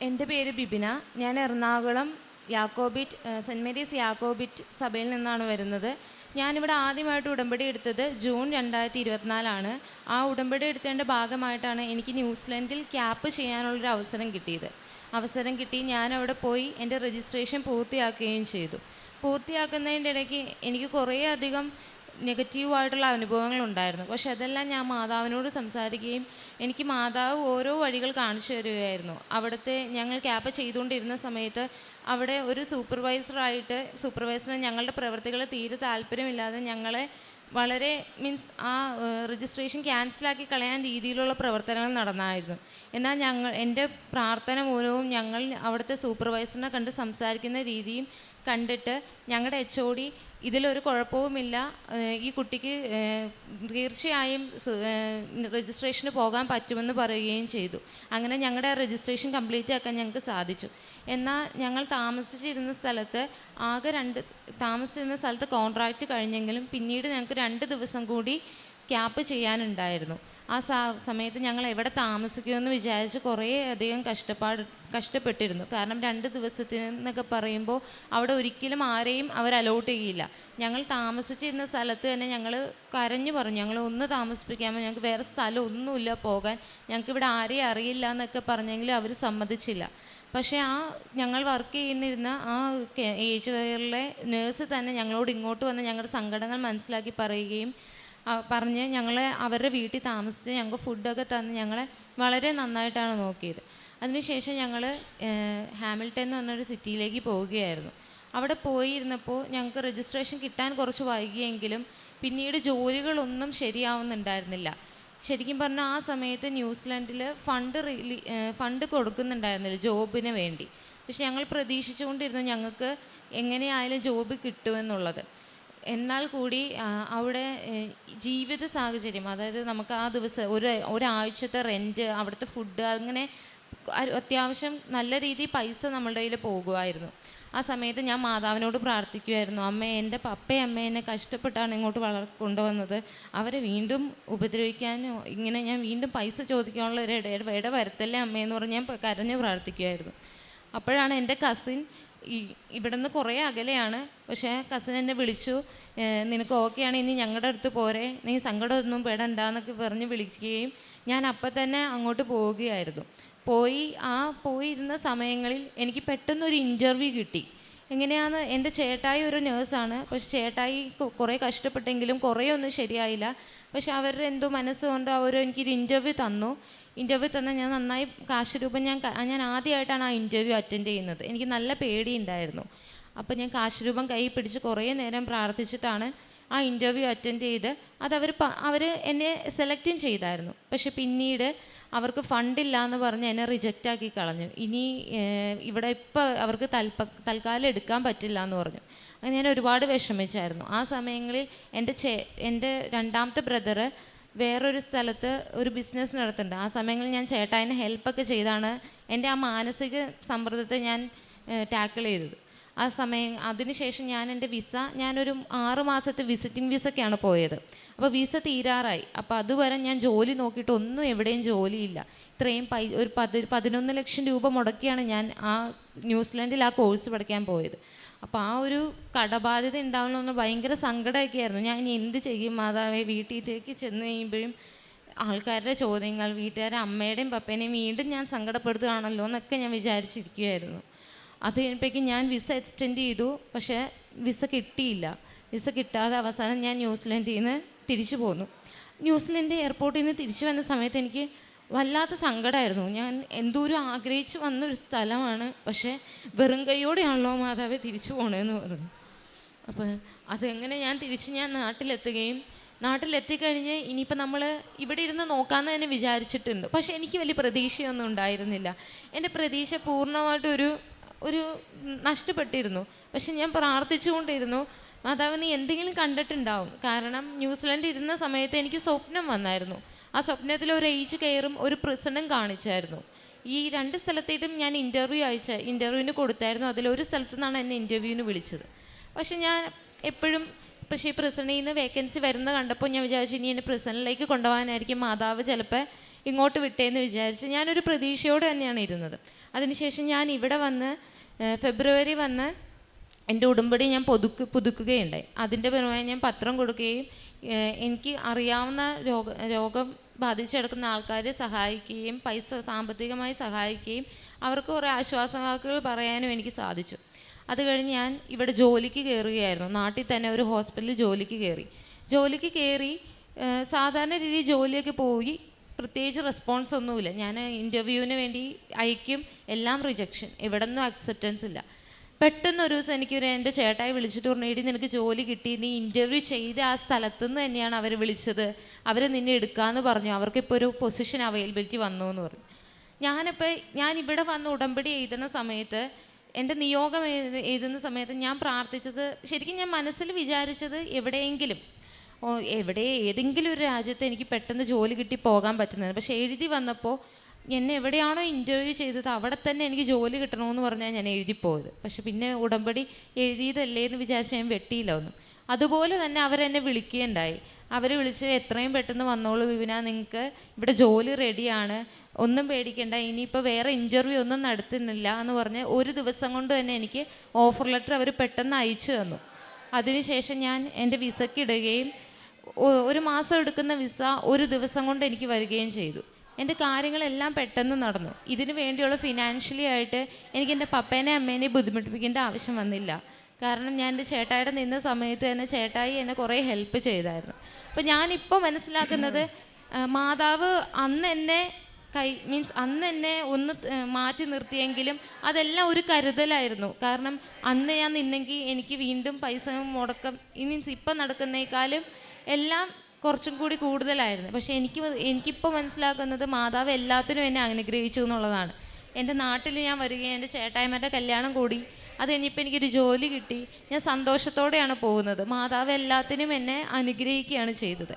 എന്റെ പേര് ബിബിന. ഞാൻ Ernakulam Jacobite saint Mary's Jacobite സഭയിൽ നിന്നാണ് വരുന്നത്. ഞാനിവിടെ ആദ്യമായിട്ട് ഉടമ്പടി എടുത്തത് ജൂൺ രണ്ടായിരത്തി ഇരുപത്തിനാലാണ് ആ ഉടമ്പടി എടുത്തതിന്റെ ഭാഗമായിട്ടാണ് എനിക്ക് ന്യൂസിലൻഡിൽ ക്യാപ്പ് ചെയ്യാനുള്ളൊരു അവസരം കിട്ടിയത്. അവസരം കിട്ടി ഞാൻ അവിടെ പോയി എന്റെ രജിസ്ട്രേഷൻ പൂർത്തിയാക്കുകയും ചെയ്തു. പൂർത്തിയാക്കുന്നതിന്റെ ഇടയ്ക്ക് എനിക്ക് കുറേ അധികം നെഗറ്റീവായിട്ടുള്ള അനുഭവങ്ങളുണ്ടായിരുന്നു. പക്ഷെ അതെല്ലാം ഞാൻ മാതാവിനോട് സംസാരിക്കുകയും എനിക്ക് മാതാവ് ഓരോ വഴികൾ കാണിച്ചു തരികയായിരുന്നു. അവിടുത്തെ ഞങ്ങൾ ക്യാപ്പ് ചെയ്തുകൊണ്ടിരുന്ന സമയത്ത് അവിടെ ഒരു സൂപ്പർവൈസറായിട്ട് സൂപ്പർവൈസറിന് ഞങ്ങളുടെ പ്രവർത്തികൾ തീരെ താല്പര്യമില്ലാതെ ഞങ്ങളെ വളരെ മീൻസ് ആ രജിസ്ട്രേഷൻ ക്യാൻസലാക്കി കളയാൻ രീതിയിലുള്ള പ്രവർത്തനങ്ങൾ നടന്നായിരുന്നു. എന്നാൽ ഞങ്ങൾ എന്റെ പ്രാർത്ഥന മൂലവും ഞങ്ങൾ അവിടുത്തെ സൂപ്പർവൈസറിനെ കണ്ട് സംസാരിക്കുന്ന രീതിയും കണ്ടിട്ട് ഞങ്ങളുടെ എച്ച് ഒ ഡി ഇതിലൊരു കുഴപ്പവുമില്ല. ഈ കുട്ടിക്ക് തീർച്ചയായും രജിസ്ട്രേഷന് പോകാൻ പറ്റുമെന്ന് പറയുകയും ചെയ്തു. അങ്ങനെ ഞങ്ങളുടെ രജിസ്ട്രേഷൻ കംപ്ലീറ്റ് ആക്കാൻ ഞങ്ങൾക്ക് സാധിച്ചു. എന്നാൽ ഞങ്ങൾ താമസിച്ചിരുന്ന സ്ഥലത്ത് ആകെ രണ്ട് താമസിച്ചിരുന്ന സ്ഥലത്ത് കോൺട്രാക്റ്റ് കഴിഞ്ഞെങ്കിലും പിന്നീട് ഞങ്ങൾക്ക് രണ്ട് ദിവസം കൂടി ക്യാപ്പ് ചെയ്യാനുണ്ടായിരുന്നു. ആ സമയത്ത് ഞങ്ങൾ എവിടെ താമസിക്കുമെന്ന് വിചാരിച്ച് കുറേ അധികം കഷ്ടപ്പാട് കഷ്ടപ്പെട്ടിരുന്നു. കാരണം രണ്ട് ദിവസത്തിന് എന്നൊക്കെ പറയുമ്പോൾ അവിടെ ഒരിക്കലും ആരെയും അവർ അലോട്ട് ചെയ്യില്ല. ഞങ്ങൾ താമസിച്ചിരുന്ന സ്ഥലത്ത് തന്നെ ഞങ്ങൾ കരഞ്ഞു പറഞ്ഞു ഞങ്ങൾ ഒന്ന് താമസിപ്പിക്കാമോ? ഞങ്ങൾക്ക് വേറെ സ്ഥലം ഒന്നുമില്ല പോകാൻ. ഞങ്ങൾക്ക് ഇവിടെ ആരെയും അറിയില്ല എന്നൊക്കെ പറഞ്ഞെങ്കിലും അവർ സമ്മതിച്ചില്ല. പക്ഷേ ആ ഞങ്ങൾ വർക്ക് ചെയ്യുന്നിരുന്ന ആ ഏജ് കെയറിലെ നേഴ്സ് തന്നെ ഞങ്ങളോട് ഇങ്ങോട്ട് വന്ന് ഞങ്ങളുടെ സങ്കടങ്ങൾ മനസ്സിലാക്കി പറയുകയും പറഞ്ഞ് ഞങ്ങളെ അവരുടെ വീട്ടിൽ താമസിച്ച് ഞങ്ങൾക്ക് ഫുഡൊക്കെ തന്ന് ഞങ്ങളെ വളരെ നന്നായിട്ടാണ് നോക്കിയത്. അതിനുശേഷം ഞങ്ങൾ ഹാമിൽട്ടൺ എന്ന് പറഞ്ഞൊരു സിറ്റിയിലേക്ക് പോവുകയായിരുന്നു. അവിടെ പോയിരുന്നപ്പോൾ ഞങ്ങൾക്ക് രജിസ്ട്രേഷൻ കിട്ടാൻ കുറച്ച് വൈകിയെങ്കിലും പിന്നീട് ജോലികളൊന്നും ശരിയാവുന്നുണ്ടായിരുന്നില്ല. ശരിക്കും പറഞ്ഞാൽ ആ സമയത്ത് ന്യൂസിലാൻഡിൽ ഫണ്ട് റിലീ ഫണ്ട് കൊടുക്കുന്നുണ്ടായിരുന്നില്ല ജോബിന് വേണ്ടി. പക്ഷെ ഞങ്ങൾ പ്രതീക്ഷിച്ചുകൊണ്ടിരുന്നു ഞങ്ങൾക്ക് എങ്ങനെയായാലും ജോബ് കിട്ടുമെന്നുള്ളത്. എന്നാൽ കൂടി അവിടെ ജീവിത സാഹചര്യം അതായത് നമുക്ക് ആ ദിവസം ഒരു ഒരാഴ്ചത്തെ റെന്റ് അവിടുത്തെ ഫുഡ് അങ്ങനെ അത്യാവശ്യം നല്ല രീതിയിൽ പൈസ നമ്മളുടെ കയ്യിൽ പോകുമായിരുന്നു. ആ സമയത്ത് ഞാൻ മാതാവിനോട് പ്രാർത്ഥിക്കുമായിരുന്നു അമ്മ എന്റെ പപ്പയും അമ്മ എന്നെ കഷ്ടപ്പെട്ടാണ് ഇങ്ങോട്ട് വളർ കൊണ്ടുവന്നത്. അവരെ വീണ്ടും ഉപദ്രവിക്കാനോ ഇങ്ങനെ ഞാൻ വീണ്ടും പൈസ ചോദിക്കാനുള്ള ഒരു ഇട ഇട വരുത്തല്ലേ അമ്മയെന്ന് പറഞ്ഞ് ഞാൻ കരഞ്ഞ് പ്രാർത്ഥിക്കുമായിരുന്നു. അപ്പോഴാണ് എന്റെ കസിൻ ഈ ഇവിടുന്ന് കുറേ അകലെയാണ്. പക്ഷേ കസിൻ എന്നെ വിളിച്ചു "ഏഹ് നിനക്ക് ഓക്കെയാണ് ഇനി ഞങ്ങളുടെ അടുത്ത് പോരെ. നീ സങ്കടമൊന്നും പെടണ്ടെന്നൊക്കെ പറഞ്ഞ് വിളിക്കുകയും ഞാൻ അപ്പം തന്നെ അങ്ങോട്ട് പോവുകയായിരുന്നു. പോയി ആ പോയിരുന്ന സമയങ്ങളിൽ എനിക്ക് പെട്ടെന്നൊരു ഇന്റർവ്യൂ കിട്ടി. എങ്ങനെയാന്ന് എന്റെ ചേട്ടായി ഒരു നേഴ്സാണ് പക്ഷെ ചേട്ടായി കുറേ കഷ്ടപ്പെട്ടെങ്കിലും കുറേ ഒന്നും ശരിയായില്ല. പക്ഷെ അവരുടെ എന്തോ മനസ്സുകൊണ്ട് അവർ എനിക്കൊരു ഇന്റർവ്യൂ തന്നു. ഇന്റർവ്യൂ തന്ന ഞാൻ നന്നായി കാശ് രൂപം ഞാൻ ഞാൻ ആദ്യമായിട്ടാണ് ആ ഇന്റർവ്യൂ അറ്റൻഡ് ചെയ്യുന്നത്. എനിക്ക് നല്ല പേടിയുണ്ടായിരുന്നു അപ്പോൾ ഞാൻ കാശ് രൂപം കൈ പിടിച്ച് കുറേ നേരം പ്രാർത്ഥിച്ചിട്ടാണ് ആ ഇന്റർവ്യൂ അറ്റൻഡ് ചെയ്ത്. അത് അവർ അവർ എന്നെ സെലക്റ്റും ചെയ്തായിരുന്നു. പക്ഷെ പിന്നീട് അവർക്ക് ഫണ്ടില്ല എന്ന് പറഞ്ഞ് എന്നെ റിജക്റ്റ് ആക്കി കളഞ്ഞു. ഇനി ഇവിടെ ഇപ്പോൾ അവർക്ക് തൽപ്പ തൽക്കാലം എടുക്കാൻ പറ്റില്ല എന്ന് പറഞ്ഞു. അങ്ങനെ ഞാൻ ഒരുപാട് വിഷമിച്ചായിരുന്നു. ആ സമയങ്ങളിൽ എന്റെ ചേ എന്റെ രണ്ടാമത്തെ ബ്രദറ് വേറൊരു സ്ഥലത്ത് ഒരു ബിസിനസ് നടത്തുന്നുണ്ട്. ആ സമയങ്ങളിൽ ഞാൻ ചേട്ടായിനെ ഹെൽപ്പൊക്കെ ചെയ്താണ് എന്റെ ആ മാനസിക സമ്മർദ്ദത്തെ ഞാൻ ടാക്കിൾ ചെയ്തത്. ആ സമയം അതിനുശേഷം ഞാൻ എന്റെ വിസ ഞാനൊരു ആറ് മാസത്തെ വിസിറ്റിംഗ് വിസയ്ക്കാണ് പോയത്. അപ്പോൾ വിസ തീരാറായി. അപ്പോൾ അതുവരെ ഞാൻ ജോലി നോക്കിയിട്ട് ഒന്നും എവിടെയും ജോലിയില്ല. ഇത്രയും പൈ ഒരു പതി പതിനൊന്ന് ലക്ഷം രൂപ മുടക്കിയാണ് ഞാൻ ആ ന്യൂസിലാൻഡിൽ ആ കോഴ്സ് പഠിക്കാൻ പോയത്. അപ്പോൾ ആ ഒരു കടബാധ്യത ഉണ്ടാവണമെന്ന് ഭയങ്കര സങ്കടമൊക്കെ ആയിരുന്നു ഞാൻ ഇനി എന്ത് ചെയ്യും? മാതാവേ വീട്ടിലേക്ക് ചെന്ന് കഴിയുമ്പോഴും ആൾക്കാരുടെ ചോദ്യങ്ങൾ വീട്ടുകാരെ അമ്മയുടെയും പപ്പേനെയും വീണ്ടും ഞാൻ സങ്കടപ്പെടുത്തുകയാണല്ലോ എന്നൊക്കെ ഞാൻ വിചാരിച്ചിരിക്കുമായിരുന്നു അത് കഴിഞ്ഞപ്പോഴേക്കും ഞാൻ വിസ എക്സ്റ്റെൻഡ് ചെയ്തു. പക്ഷേ വിസ കിട്ടിയില്ല. വിസ കിട്ടാതെ അവസാനം ഞാൻ ന്യൂസിലൻഡിൽ നിന്ന് തിരിച്ചു പോന്നു. ന്യൂസിലൻഡ് എയർപോർട്ടിൽ നിന്ന് തിരിച്ചു വന്ന സമയത്ത് എനിക്ക് വല്ലാത്ത സങ്കടമായിരുന്നു ഞാൻ എന്തോരം ആഗ്രഹിച്ച് വന്നൊരു സ്ഥലമാണ്. പക്ഷേ വെറും കൈയോടെയാണല്ലോ മാതാവെ തിരിച്ചു പോണേന്ന് പറഞ്ഞു. അപ്പോൾ അതെങ്ങനെ ഞാൻ തിരിച്ച് ഞാൻ നാട്ടിലെത്തുകയും നാട്ടിലെത്തിക്കഴിഞ്ഞ് ഇനിയിപ്പോൾ നമ്മൾ ഇവിടെ ഇരുന്ന് നോക്കാമെന്ന് തന്നെ വിചാരിച്ചിട്ടുണ്ട്. പക്ഷേ എനിക്ക് വലിയ പ്രതീക്ഷയൊന്നും ഉണ്ടായിരുന്നില്ല. എന്റെ പ്രതീക്ഷ പൂർണമായിട്ടൊരു ഒരു നഷ്ടപ്പെട്ടിരുന്നു. പക്ഷെ ഞാൻ പ്രാർത്ഥിച്ചുകൊണ്ടിരുന്നു മാതാവ് നീ എന്തെങ്കിലും കണ്ടിട്ടുണ്ടാവും. കാരണം ന്യൂസിലൻഡ് ഇരുന്ന സമയത്ത് എനിക്ക് സ്വപ്നം വന്നായിരുന്നു. ആ സ്വപ്നത്തിൽ ഒരു ഏജ് കെയറും ഒരു പ്രിസണും കാണിച്ചായിരുന്നു. ഈ രണ്ട് സ്ഥലത്തേട്ടും ഞാൻ ഇന്റർവ്യൂ അയച്ച ഇന്റർവ്യൂവിന് കൊടുത്തായിരുന്നു. അതിലൊരു സ്ഥലത്തു നിന്നാണ് എന്നെ ഇന്റർവ്യൂവിന് വിളിച്ചത്. പക്ഷെ ഞാൻ എപ്പോഴും പക്ഷേ ഈ പ്രിസണിൽ നിന്ന് വേക്കൻസി വരുന്ന കണ്ടപ്പോൾ ഞാൻ വിചാരിച്ചു ഇനി എന്നെ പ്രിസണിലേക്ക് കൊണ്ടുപോകാനായിരിക്കും. മാതാവ് ചിലപ്പോൾ ഇങ്ങോട്ട് വിട്ടേന്ന് വിചാരിച്ച് ഞാനൊരു പ്രതീക്ഷയോടെ തന്നെയാണ് ഇരുന്നത്. അതിനുശേഷം ഞാൻ ഇവിടെ വന്ന് ഫെബ്രുവരി വന്ന് എന്റെ ഉടമ്പടി ഞാൻ പുതുക്ക് പുതുക്കുകയുണ്ടായി. അതിന്റെ പരമായി ഞാൻ പത്രം കൊടുക്കുകയും എനിക്ക് അറിയാവുന്ന രോഗ രോഗം ബാധിച്ചു കിടക്കുന്ന ആൾക്കാരെ സഹായിക്കുകയും പൈസ സാമ്പത്തികമായി സഹായിക്കുകയും അവർക്ക് കുറേ ആശ്വാസവാക്കുകൾ പറയാനും എനിക്ക് സാധിച്ചു. അത് കഴിഞ്ഞ് ഞാൻ ഇവിടെ ജോലിക്ക് കയറുകയായിരുന്നു. നാട്ടിൽ തന്നെ ഒരു ഹോസ്പിറ്റലിൽ ജോലിക്ക് കയറി. ജോലിക്ക് കയറി സാധാരണ രീതിയിൽ ജോലിയൊക്കെ പോയി. പ്രത്യേകിച്ച് റെസ്പോൺസ് ഒന്നുമില്ല. ഞാൻ ഇന്റർവ്യൂവിന് വേണ്ടി അയക്കും. എല്ലാം റിജക്ഷൻ എവിടെ നിന്നും അക്സെപ്റ്റൻസ് ഇല്ല. പെട്ടെന്ന് ഒരു ദിവസം എനിക്കൊരു എന്റെ ചേട്ടായി വിളിച്ചിട്ട് പറഞ്ഞു എടി നിനക്ക് ജോലി കിട്ടി നീ ഇന്റർവ്യൂ ചെയ്ത ആ സ്ഥലത്തു നിന്ന് തന്നെയാണ് അവർ വിളിച്ചത്. അവർ നിന്നെ എടുക്കാമെന്ന് പറഞ്ഞു. അവർക്കിപ്പോൾ ഒരു പൊസിഷൻ അവൈലബിലിറ്റി വന്നു എന്ന് പറഞ്ഞു. ഞാനിപ്പോൾ ഞാൻ ഇവിടെ വന്ന് ഉടമ്പടി എഴുതുന്ന സമയത്ത് എന്റെ നിയോഗം എഴുത എഴുതുന്ന സമയത്ത് ഞാൻ പ്രാർത്ഥിച്ചത് ശരിക്കും ഞാൻ മനസ്സിൽ വിചാരിച്ചത് എവിടെയെങ്കിലും എവിടെ ഏതെങ്കിലും ഒരു രാജ്യത്ത് എനിക്ക് പെട്ടെന്ന് ജോലി കിട്ടി പോകാൻ പറ്റുന്നത്. പക്ഷേ എഴുതി വന്നപ്പോൾ എന്നെ എവിടെയാണോ ഇന്റർവ്യൂ ചെയ്തത് അവിടെ തന്നെ എനിക്ക് ജോലി കിട്ടണമെന്ന് പറഞ്ഞാൽ ഞാൻ എഴുതിപ്പോയത്. പക്ഷെ പിന്നെ ഉടമ്പടി എഴുതിയതല്ലേ എന്ന് വിചാരിച്ച് ഞാൻ വെട്ടിയില്ല ഒന്നും അതുപോലെ തന്നെ അവരെന്നെ വിളിക്കുകയുണ്ടായി. അവർ വിളിച്ച് എത്രയും പെട്ടെന്ന് വന്നോളൂ വിപിന നിങ്ങൾക്ക് ഇവിടെ ജോലി റെഡിയാണ്. ഒന്നും പേടിക്കേണ്ട ഇനിയിപ്പോൾ വേറെ ഇന്റർവ്യൂ ഒന്നും നടത്തുന്നില്ല എന്ന് പറഞ്ഞ് ഒരു ദിവസം കൊണ്ട് തന്നെ എനിക്ക് ഓഫർ ലെറ്റർ അവർ പെട്ടെന്ന് അയച്ചു തന്നു. അതിനുശേഷം ഞാൻ എന്റെ വിസയ്ക്ക് ഇടുകയും ഒരു മാസം എടുക്കുന്ന വിസ ഒരു ദിവസം കൊണ്ട് എനിക്ക് വരികയും ചെയ്തു. എന്റെ കാര്യങ്ങളെല്ലാം പെട്ടെന്ന് നടന്നു. ഇതിനു വേണ്ടിയുള്ള ഫിനാൻഷ്യലി ആയിട്ട് എനിക്ക് എന്റെ പപ്പേനെ അമ്മേനെ ബുദ്ധിമുട്ടിപ്പിക്കേണ്ട ആവശ്യം വന്നില്ല. കാരണം ഞാൻ എന്റെ ചേട്ടായിയുടെ നിന്ന സമയത്ത് തന്നെ ചേട്ടായി എന്നെ കുറേ ഹെൽപ്പ് ചെയ്തായിരുന്നു. അപ്പോൾ ഞാനിപ്പോൾ മനസ്സിലാക്കുന്നത് മാതാവ് അന്ന് എന്നെ കൈ മീൻസ് അന്ന് എന്നെ ഒന്ന് മാറ്റി നിർത്തിയെങ്കിലും അതെല്ലാം ഒരു കരുതലായിരുന്നു. കാരണം അന്ന് ഞാൻ നിന്നെങ്കിൽ എനിക്ക് വീണ്ടും പൈസ മുടക്കം മീൻസ് ഇപ്പം നടക്കുന്നേക്കാളും എല്ലാം കുറച്ചും കൂടി കൂടുതലായിരുന്നു. പക്ഷേ എനിക്ക് എനിക്കിപ്പോൾ മനസ്സിലാക്കുന്നത് മാതാവ് എല്ലാത്തിനും എന്നെ അനുഗ്രഹിച്ചു എന്നുള്ളതാണ്. എന്റെ നാട്ടിൽ ഞാൻ വരികയും എന്റെ ചേട്ടായ്മാരുടെ കല്യാണം കൂടി അത് കഴിഞ്ഞപ്പോൾ എനിക്കൊരു ജോലി കിട്ടി. ഞാൻ സന്തോഷത്തോടെയാണ് പോകുന്നത്. മാതാവ് എല്ലാത്തിനും എന്നെ അനുഗ്രഹിക്കുകയാണ് ചെയ്തത്.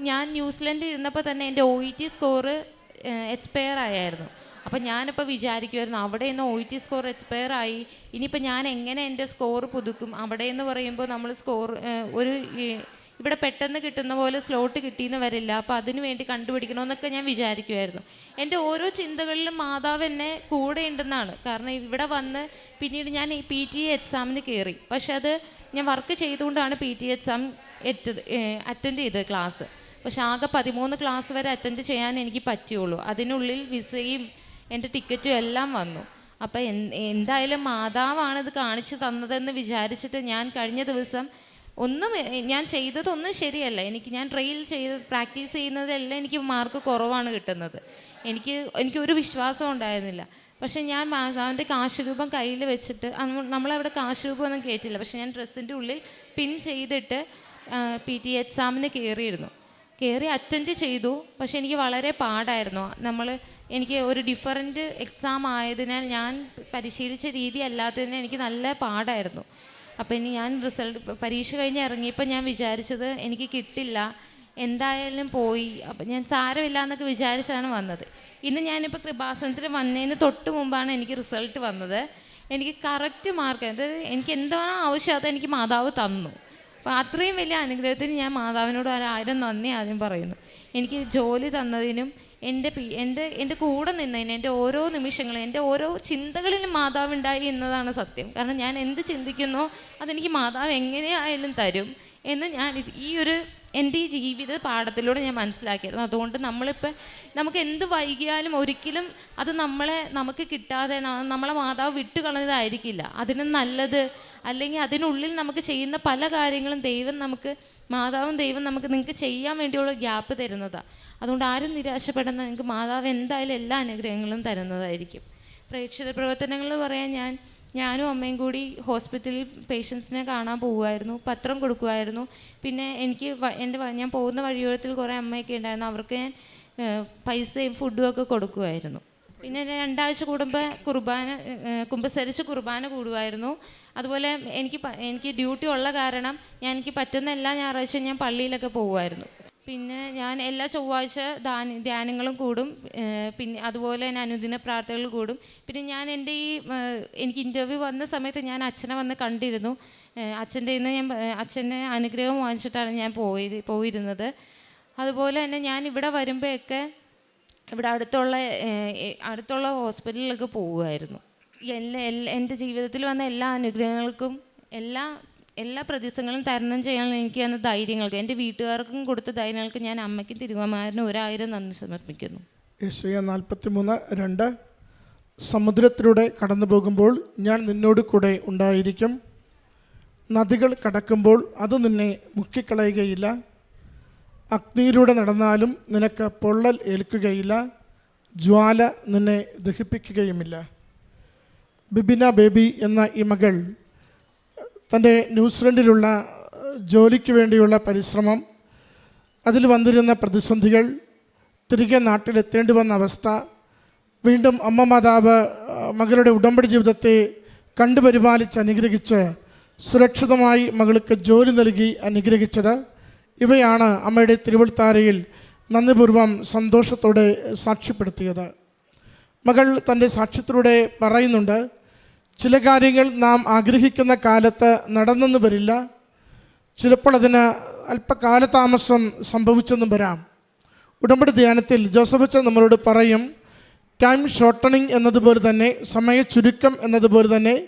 ഞാൻ ന്യൂസിലൻഡിൽ ഇരുന്നപ്പോൾ തന്നെ എന്റെ O E T score expire ആയായിരുന്നു. അപ്പം ഞാനിപ്പോൾ വിചാരിക്കുമായിരുന്നു അവിടെ നിന്ന് ഒ ടി സ്കോർ എക്സ്പയർ ആയി. ഇനിയിപ്പോൾ ഞാൻ എങ്ങനെ എന്റെ സ്കോർ പുതുക്കും? അവിടെ എന്ന് പറയുമ്പോൾ നമ്മൾ സ്കോർ ഒരു ഇവിടെ പെട്ടെന്ന് കിട്ടുന്ന പോലെ സ്ലോട്ട് കിട്ടിയെന്ന് വരില്ല. അപ്പോൾ അതിനു വേണ്ടി കണ്ടുപിടിക്കണമെന്നൊക്കെ ഞാൻ വിചാരിക്കുമായിരുന്നു എന്റെ ഓരോ ചിന്തകളിലും മാതാവ് എന്നെ കൂടെ ഉണ്ടെന്നാണ്. കാരണം ഇവിടെ വന്ന് പിന്നീട് ഞാൻ ഈ പി ടി എ എക്സാമിന് കയറി. പക്ഷെ അത് ഞാൻ വർക്ക് ചെയ്തുകൊണ്ടാണ് പി ടി എക്സാം എത്തത് അറ്റൻഡ് ചെയ്തത് ക്ലാസ് പക്ഷെ ആകെ പതിമൂന്ന് ക്ലാസ് വരെ അറ്റൻഡ് ചെയ്യാൻ എനിക്ക് പറ്റുള്ളൂ അതിനുള്ളിൽ വിസയും എന്റെ ടിക്കറ്റും എല്ലാം വന്നു. അപ്പം എന്തായാലും മാതാവാണ് ഇത് കാണിച്ചു തന്നതെന്ന് വിചാരിച്ചിട്ട് ഞാൻ കഴിഞ്ഞ ദിവസം ഒന്നും ഞാൻ ചെയ്തതൊന്നും ശരിയല്ല. എനിക്ക് ഞാൻ ട്രെയിൽ ചെയ്ത് പ്രാക്ടീസ് ചെയ്യുന്നതെല്ലാം എനിക്ക് മാർക്ക് കുറവാണ് കിട്ടുന്നത്. എനിക്ക് എനിക്ക് ഒരു വിശ്വാസം ഉണ്ടായിരുന്നില്ല. പക്ഷേ ഞാൻ മാതാവിന്റെ കാശുരൂപം കയ്യിൽ വെച്ചിട്ട് നമ്മളവിടെ കാശ് രൂപം ഒന്നും കയറ്റില്ല പക്ഷെ ഞാൻ ഡ്രസ്സിന്റെ ഉള്ളിൽ പിൻ ചെയ്തിട്ട് പി ടി എക്സാമിന് കയറിയിരുന്നു. കയറി അറ്റൻഡ് ചെയ്തു. പക്ഷെ എനിക്ക് വളരെ പാടായിരുന്നു. നമ്മൾ എനിക്ക് ഒരു ഡിഫറന്റ് എക്സാം ആയതിനാൽ ഞാൻ പരിശീലിച്ച രീതി അല്ലാത്തതിനാൽ എനിക്ക് നല്ല പാടായിരുന്നു. അപ്പോൾ ഇനി ഞാൻ റിസൾട്ട് പരീക്ഷ കഴിഞ്ഞ് ഇറങ്ങിയപ്പോൾ ഞാൻ വിചാരിച്ചത് എനിക്ക് കിട്ടില്ല എന്തായാലും പോയി. അപ്പം ഞാൻ സാരമില്ല എന്നൊക്കെ വിചാരിച്ചാണ് വന്നത്. ഇന്ന് ഞാനിപ്പോൾ കൃപാസനത്തിൽ വന്നതിന് തൊട്ട് മുമ്പാണ് എനിക്ക് റിസൾട്ട് വന്നത്. എനിക്ക് കറക്റ്റ് മാർക്ക് അതായത് എനിക്ക് എന്താണോ ആവശ്യം അത് എനിക്ക് മാതാവ് തന്നു. അപ്പോൾ അത്രയും വലിയ അനുഗ്രഹത്തിന് ഞാൻ മാതാവിനോട് ഒരായിരം നന്ദി ആദ്യം പറയുന്നു. എനിക്ക് ജോലി തന്നതിനും എന്റെ എന്റെ എന്റെ കൂടെ നിന്നതിന് എന്റെ ഓരോ നിമിഷങ്ങളും എന്റെ ഓരോ ചിന്തകളിലും മാതാവുണ്ടായി എന്നതാണ് സത്യം. കാരണം ഞാൻ എന്ത് ചിന്തിക്കുന്നോ അതെനിക്ക് മാതാവ് എങ്ങനെയായാലും തരും എന്ന് ഞാൻ ഈ ഒരു എന്റെ ഈ ജീവിത പാഠത്തിലൂടെ ഞാൻ മനസ്സിലാക്കിയിരുന്നു. അതുകൊണ്ട് നമ്മളിപ്പോൾ നമുക്ക് എന്ത് വൈകിയാലും ഒരിക്കലും അത് നമ്മളെ നമുക്ക് കിട്ടാതെ നമ്മളെ മാതാവ് വിട്ടു കളഞ്ഞതായിരിക്കില്ല അതിന് നല്ലത് അല്ലെങ്കിൽ അതിനുള്ളിൽ നമുക്ക് ചെയ്യുന്ന പല കാര്യങ്ങളും ദൈവം നമുക്ക് മാതാവും ദൈവം നമുക്ക് നിങ്ങൾക്ക് ചെയ്യാൻ വേണ്ടിയുള്ള ഗ്യാപ്പ് തരുന്നതാണ് അതുകൊണ്ട് ആരും നിരാശപ്പെടുന്ന നിങ്ങൾക്ക് മാതാവ് എന്തായാലും എല്ലാ അനുഗ്രഹങ്ങളും തരുന്നതായിരിക്കും. പ്രേക്ഷിത പ്രവർത്തനങ്ങൾ പറയാൻ ഞാൻ ഞാനും അമ്മയും കൂടി ഹോസ്പിറ്റലിൽ പേഷ്യൻസിനെ കാണാൻ പോകുമായിരുന്നു പത്രം കൊടുക്കുമായിരുന്നു. പിന്നെ എനിക്ക് എന്റെ ഞാൻ പോകുന്ന വഴിയോരത്തിൽ കുറേ അമ്മയൊക്കെ ഉണ്ടായിരുന്നു. അവർക്ക് ഞാൻ പൈസയും ഫുഡും ഒക്കെ കൊടുക്കുമായിരുന്നു. പിന്നെ രണ്ടാഴ്ച കൂടുമ്പോൾ കുർബാന കുമ്പസരിച്ച് കുർബാന കൂടുമായിരുന്നു. അതുപോലെ എനിക്ക് എനിക്ക് ഡ്യൂട്ടി ഉള്ള കാരണം ഞാൻ എനിക്ക് പറ്റുന്ന എല്ലാ ഞായറാഴ്ചയും ഞാൻ പള്ളിയിലൊക്കെ പോകുമായിരുന്നു. പിന്നെ ഞാൻ എല്ലാ ചൊവ്വാഴ്ച ദാന ധ്യാനങ്ങളും കൂടും. പിന്നെ അതുപോലെ തന്നെ അനുദിന പ്രാർത്ഥനകൾ കൂടും. പിന്നെ ഞാൻ എന്റെ ഈ എനിക്ക് ഇന്റർവ്യൂ വന്ന സമയത്ത് ഞാൻ അച്ഛനെ വന്ന് കണ്ടിരുന്നു. അച്ഛന്റെ ഇന്ന് ഞാൻ അച്ഛന്റെ അനുഗ്രഹം വാങ്ങിച്ചിട്ടാണ് ഞാൻ പോയി പോയിരുന്നത്. അതുപോലെ തന്നെ ഞാൻ ഇവിടെ വരുമ്പോഴൊക്കെ ഇവിടെ അടുത്തുള്ള അടുത്തുള്ള ഹോസ്പിറ്റലിലൊക്കെ പോവുമായിരുന്നു. എല്ലാ എന്റെ ജീവിതത്തിൽ വന്ന എല്ലാ അനുഗ്രഹങ്ങൾക്കും എല്ലാ എല്ലാ പ്രതിസന്ധികളും തരണം ചെയ്യാൻ എനിക്ക് തന്ന ധൈര്യങ്ങൾക്ക് എന്റെ വീട്ടുകാർക്കും കൊടുത്ത ധൈര്യങ്ങൾക്ക് ഞാൻ അമ്മയ്ക്കും തിരുവമാരനും ഒരായിരം നന്ദി സമർപ്പിക്കുന്നു. യേശയ നാൽപ്പത്തി മൂന്ന് രണ്ട്. സമുദ്രത്തിലൂടെ കടന്നു പോകുമ്പോൾ ഞാൻ നിന്നോട് കൂടെ ഉണ്ടായിരിക്കും. നദികൾ കടക്കുമ്പോൾ അത് നിന്നെ മുക്കിക്കളയുകയില്ല. അഗ്നിയിലൂടെ നടന്നാലും നിനക്ക് പൊള്ളൽ ഏൽക്കുകയില്ല. ജ്വാല നിന്നെ ദഹിപ്പിക്കുകയുമില്ല. ബിബിന ബേബി എന്ന ഈ മകൾ തന്റെ ന്യൂസിലൻഡിലുള്ള ജോലിക്ക് വേണ്ടിയുള്ള പരിശ്രമം അതിൽ വന്നിരുന്ന പ്രതിസന്ധികൾ തിരികെ നാട്ടിലെത്തേണ്ടി വന്ന അവസ്ഥ വീണ്ടും അമ്മ മാതാവ് മകളുടെ ഉടമ്പടി ജീവിതത്തെ കണ്ടുപരിപാലിച്ച് അനുഗ്രഹിച്ച് സുരക്ഷിതമായി മകൾക്ക് ജോലി നൽകി അനുഗ്രഹിച്ചത്. ഇവയാണ് അമ്മയുടെ തിരുവൾത്താരയിൽ നന്ദിപൂർവം സന്തോഷത്തോടെ സാക്ഷ്യപ്പെടുത്തിയത്. മകൾ തന്റെ സാക്ഷ്യത്തിലൂടെ പറയുന്നുണ്ട് ചില കാര്യങ്ങൾ നാം ആഗ്രഹിക്കുന്ന കാലത്ത് നടന്നെന്ന് വരില്ല. ചിലപ്പോൾ അതിന് അല്പകാലതാമസം സംഭവിച്ചെന്നും വരാം. ഉടമ്പടി ധ്യാനത്തിൽ ജോസഫ് അച്ഛൻ നമ്മളോട് പറയും ടൈം ഷോർട്ടണിങ് എന്നതുപോലെ തന്നെ സമയ ചുരുക്കം എന്നതുപോലെ തന്നെ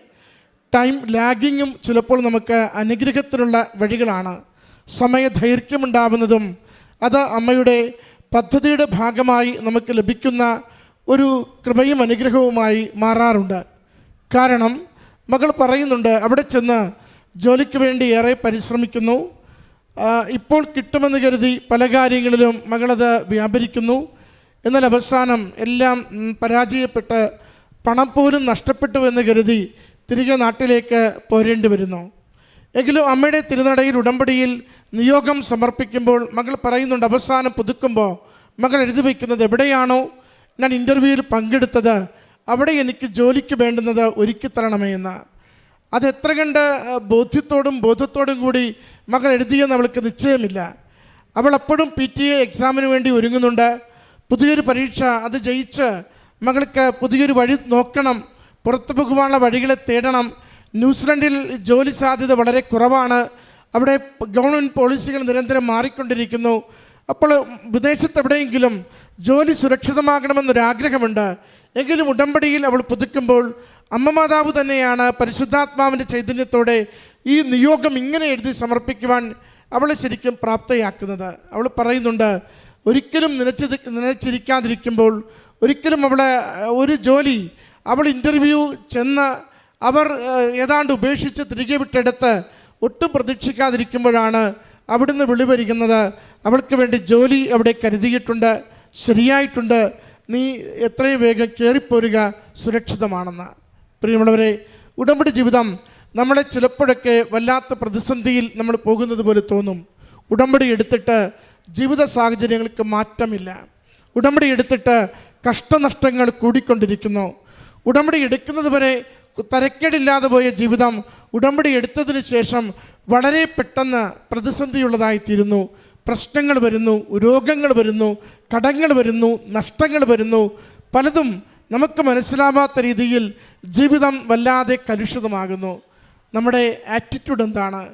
ടൈം ലാഗിങ്ങും ചിലപ്പോൾ നമുക്ക് അനുഗ്രഹത്തിനുള്ള വഴികളാണ്. സമയ ദൈർഘ്യമുണ്ടാവുന്നതും അത് അമ്മയുടെ പദ്ധതിയുടെ ഭാഗമായി നമുക്ക് ലഭിക്കുന്ന ഒരു കൃപയും അനുഗ്രഹവുമായി മാറാറുണ്ട്. കാരണം മകൾ പറയുന്നുണ്ട് അവിടെ ചെന്ന് ജോലിക്ക് വേണ്ടി ഏറെ പരിശ്രമിക്കുന്നു. ഇപ്പോൾ കിട്ടുമെന്ന് കരുതി പല കാര്യങ്ങളിലും മകളത് വ്യാപരിക്കുന്നു. എന്നാൽ അവസാനം എല്ലാം പരാജയപ്പെട്ട് പണം പോലും നഷ്ടപ്പെട്ടു എന്ന് കരുതി തിരികെ നാട്ടിലേക്ക് പോരേണ്ടി വരുന്നു. എങ്കിലും അമ്മയുടെ തിരുനടയിൽ ഉടമ്പടിയിൽ നിയോഗം സമർപ്പിക്കുമ്പോൾ മകൾ പറയുന്നുണ്ട് അവസാനം പുതുക്കുമ്പോൾ മകൾ എഴുതി വയ്ക്കുന്നത് എവിടെയാണോ. ഞാൻ ഇന്റർവ്യൂവിൽ പങ്കെടുത്തത് അവിടെ എനിക്ക് ജോലിക്ക് വേണ്ടുന്നത് ഒരുക്കി തരണമേ എന്ന്. അത് എത്ര കണ്ട് ബോധ്യത്തോടും ബോധത്തോടും കൂടി മകൾ എഴുതിയെന്ന് അവൾക്ക് നിശ്ചയമില്ല. അവൾ അപ്പോഴും പി ടി എ എക്സാമിന് വേണ്ടി ഒരുങ്ങുന്നുണ്ട്. പുതിയൊരു പരീക്ഷ അത് ജയിച്ച് മകൾക്ക് പുതിയൊരു വഴി നോക്കണം. പുറത്തു പോകുവാനുള്ള വഴികളെ തേടണം. ന്യൂസിലൻഡിൽ ജോലി സാധ്യത വളരെ കുറവാണ്. അവിടെ ഗവൺമെന്റ് പോളിസികൾ നിരന്തരം മാറിക്കൊണ്ടിരിക്കുന്നു. അപ്പോൾ വിദേശത്ത് എവിടെയെങ്കിലും ജോലി സുരക്ഷിതമാകണമെന്നൊരാഗ്രഹമുണ്ട്. എങ്കിലും ഉടമ്പടിയിൽ അവൾ പുതുക്കുമ്പോൾ അമ്മ മാതാവ് തന്നെയാണ് പരിശുദ്ധാത്മാവിന്റെ ചൈതന്യത്തോടെ ഈ നിയോഗം ഇങ്ങനെ എഴുതി സമർപ്പിക്കുവാൻ അവളെ ശരിക്കും പ്രാപ്തയാക്കുന്നത്. അവൾ പറയുന്നുണ്ട് ഒരിക്കലും നിലച്ച് നിലച്ചിരിക്കാതിരിക്കുമ്പോൾ ഒരിക്കലും അവളെ ഒരു ജോലി അവൾ ഇന്റർവ്യൂ ചെന്ന് അവർ ഏതാണ്ട് ഉപേക്ഷിച്ച് തിരികെ വിട്ടെടുത്ത് ഒട്ടും പ്രതീക്ഷിക്കാതിരിക്കുമ്പോഴാണ് അവിടുന്ന് വിളിവരിക്കുന്നത് അവൾക്ക് വേണ്ടി ജോലി അവിടെ കരുതിയിട്ടുണ്ട് ശരിയായിട്ടുണ്ട്. നീ എത്രയും വേഗം കയറിപ്പോരുക സുരക്ഷിതമാണെന്ന്. പ്രിയമുള്ളവരെ ഉടമ്പടി ജീവിതം നമ്മളെ ചിലപ്പോഴൊക്കെ വല്ലാത്ത പ്രതിസന്ധിയിൽ നമ്മൾ പോകുന്നത് പോലെ തോന്നും. ഉടമ്പടി എടുത്തിട്ട് ജീവിത സാഹചര്യങ്ങൾക്ക് മാറ്റമില്ല. ഉടമ്പടി എടുത്തിട്ട് കഷ്ടനഷ്ടങ്ങൾ കൂടിക്കൊണ്ടിരിക്കുന്നു. ഉടമ്പടി എടുക്കുന്നത് വരെ തരക്കേടില്ലാതെ പോയ ജീവിതം ഉടമ്പടി എടുത്തതിന് ശേഷം വളരെ പെട്ടെന്ന് പ്രതിസന്ധിയുള്ളതായിത്തീരുന്നു. പ്രശ്നങ്ങൾ വരുന്നു രോഗങ്ങൾ വരുന്നു കടങ്ങൾ വരുന്നു നഷ്ടങ്ങൾ വരുന്നു. പലതും നമുക്ക് മനസ്സിലാവാത്ത രീതിയിൽ ജീവിതം വല്ലാതെ കലുഷിതമാകുന്നു. നമ്മുടെ ആറ്റിറ്റ്യൂഡ് എന്താണ്?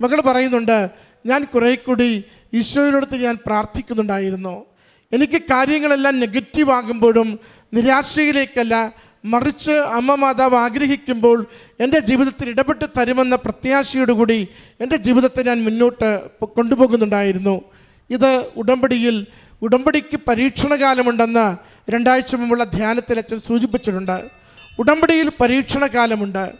മകൾ പറയുന്നുണ്ട് ഞാൻ കുറേ കൂടി ഈശോയോടടുത്ത് ഞാൻ പ്രാർത്ഥിക്കുന്നുണ്ടായിരുന്നു. എനിക്ക് കാര്യങ്ങളെല്ലാം നെഗറ്റീവ് ആകുമ്പോഴും നിരാശയിലേക്കല്ല മറിച്ച് അമ്മ മാതാവ് ആഗ്രഹിക്കുമ്പോൾ എന്റെ ജീവിതത്തിൽ ഇടപെട്ട് തരുമെന്ന പ്രത്യാശയോടുകൂടി എന്റെ ജീവിതത്തെ ഞാൻ മുന്നോട്ട് കൊണ്ടുപോകുന്നുണ്ടായിരുന്നു. ഇത് ഉടമ്പടിയിൽ ഉടമ്പടിക്ക് പരീക്ഷണകാലമുണ്ടെന്ന് രണ്ടാഴ്ച മുമ്പുള്ള ധ്യാനത്തിൽ അച്ഛൻ സൂചിപ്പിച്ചിട്ടുണ്ട്. ഉടമ്പടിയിൽ പരീക്ഷണകാലമുണ്ട്.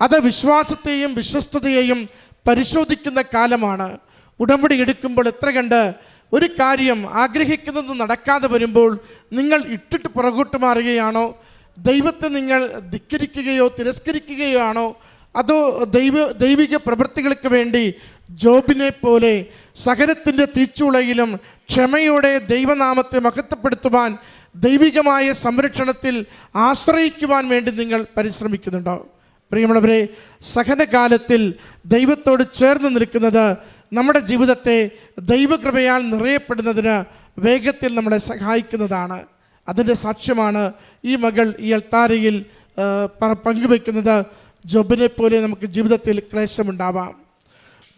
അത് വിശ്വാസത്തെയും വിശ്വസ്തതയെയും പരിശോധിക്കുന്ന കാലമാണ്. ഉടമ്പടി എടുക്കുമ്പോൾ എത്ര കണ്ട് ഒരു കാര്യം ആഗ്രഹിക്കുന്നത് നടക്കാതെ വരുമ്പോൾ നിങ്ങൾ ഇട്ടിട്ട് പുറകോട്ട് മാറുകയാണോ? ദൈവത്തെ നിങ്ങൾ ധിക്കരിക്കുകയോ തിരസ്കരിക്കുകയോ ആണോ? അതോ ദൈവ ദൈവിക പ്രവൃത്തികൾക്ക് വേണ്ടി ജോബിനെ പോലെ സഹനത്തിന്റെ തീച്ചുളയിലും ക്ഷമയോടെ ദൈവനാമത്തെ മഹത്വപ്പെടുത്തുവാൻ ദൈവികമായ സംരക്ഷണത്തിൽ ആശ്രയിക്കുവാൻ വേണ്ടി നിങ്ങൾ പരിശ്രമിക്കുന്നുണ്ടോ? പ്രിയമുള്ളവരെ സഹനകാലത്തിൽ ദൈവത്തോട് ചേർന്ന് നിൽക്കുന്നത് നമ്മുടെ ജീവിതത്തെ ദൈവകൃപയാൽ നിറയപ്പെടുന്നതിന് വേഗത്തിൽ നമ്മളെ സഹായിക്കുന്നതാണ്. അതിന്റെ സാക്ഷ്യമാണ് ഈ മകൾ ഈ അൾത്താരയിൽ പങ്കുവെക്കുന്നത്. ജോബിനെ പോലെ നമുക്ക് ജീവിതത്തിൽ ക്ലേശമുണ്ടാവാം.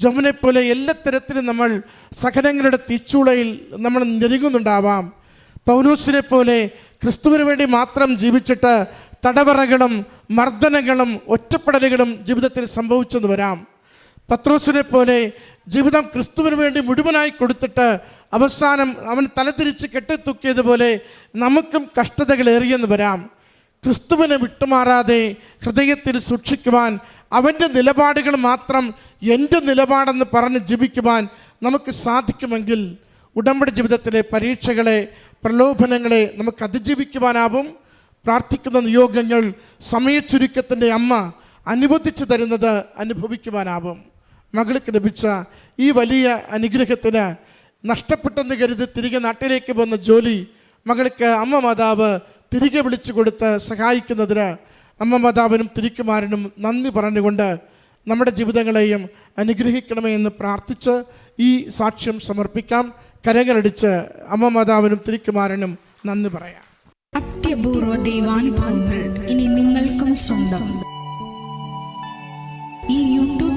ജോബിനെ പോലെ എല്ലാ തരത്തിലും നമ്മൾ സഹനങ്ങളുടെ തീച്ചൂളയിൽ നമ്മൾ ഞെരുങ്ങുന്നുണ്ടാവാം. പൗലൂസിനെ പോലെ ക്രിസ്തുവിന് വേണ്ടി മാത്രം ജീവിച്ചിട്ട് തടവറകളും മർദ്ദനങ്ങളും ഒറ്റപ്പെടലുകളും ജീവിതത്തിൽ സംഭവിച്ചെന്ന് വരാം. പത്രോസിനെ പോലെ ജീവിതം ക്രിസ്തുവിന് വേണ്ടി മുഴുവനായി കൊടുത്തിട്ട് അവസാനം അവൻ തലതിരിച്ച് കെട്ടിത്തൂക്കിയതുപോലെ നമുക്കും കഷ്ടതകൾ ഏറിയെന്ന് വരാം. ക്രിസ്തുവിനെ വിട്ടുമാറാതെ ഹൃദയത്തിൽ സൂക്ഷിക്കുവാൻ അവന്റെ നിലപാടുകൾ മാത്രം എന്റെ നിലപാടെന്ന് പറഞ്ഞ് ജീവിക്കുവാൻ നമുക്ക് സാധിക്കുമെങ്കിൽ ഉടമ്പടി ജീവിതത്തിലെ പരീക്ഷകളെ പ്രലോഭനങ്ങളെ നമുക്ക് അതിജീവിക്കുവാനാവും. പ്രാർത്ഥിക്കുന്ന നിയോഗങ്ങൾ സമയച്ചുരുക്കത്തിന്റെ അമ്മ അനുവദിച്ചു തരുന്നത് അനുഭവിക്കുവാനാവും. മകൾക്ക് ലഭിച്ച ഈ വലിയ അനുഗ്രഹത്തിന് നഷ്ടപ്പെട്ടെന്ന് കരുതി തിരികെ നാട്ടിലേക്ക് പോകുന്ന ജോലി മകൾക്ക് അമ്മ മാതാവ് തിരികെ വിളിച്ചു കൊടുത്ത് സഹായിക്കുന്നതിന് അമ്മ മാതാവിനും തിരിക്കുമാരനും നന്ദി പറഞ്ഞുകൊണ്ട് നമ്മുടെ ജീവിതങ്ങളെയും അനുഗ്രഹിക്കണമേ എന്ന് പ്രാർത്ഥിച്ച് ഈ സാക്ഷ്യം സമർപ്പിക്കാം. കരങ്ങളടിച്ച് അമ്മ മാതാവിനും തിരിക്കുമാരനും നന്ദി പറയാം. അത്യപൂർവ ദൈവാനുഭവങ്ങൾ ഇനി നിങ്ങൾക്കും സ്വന്തം.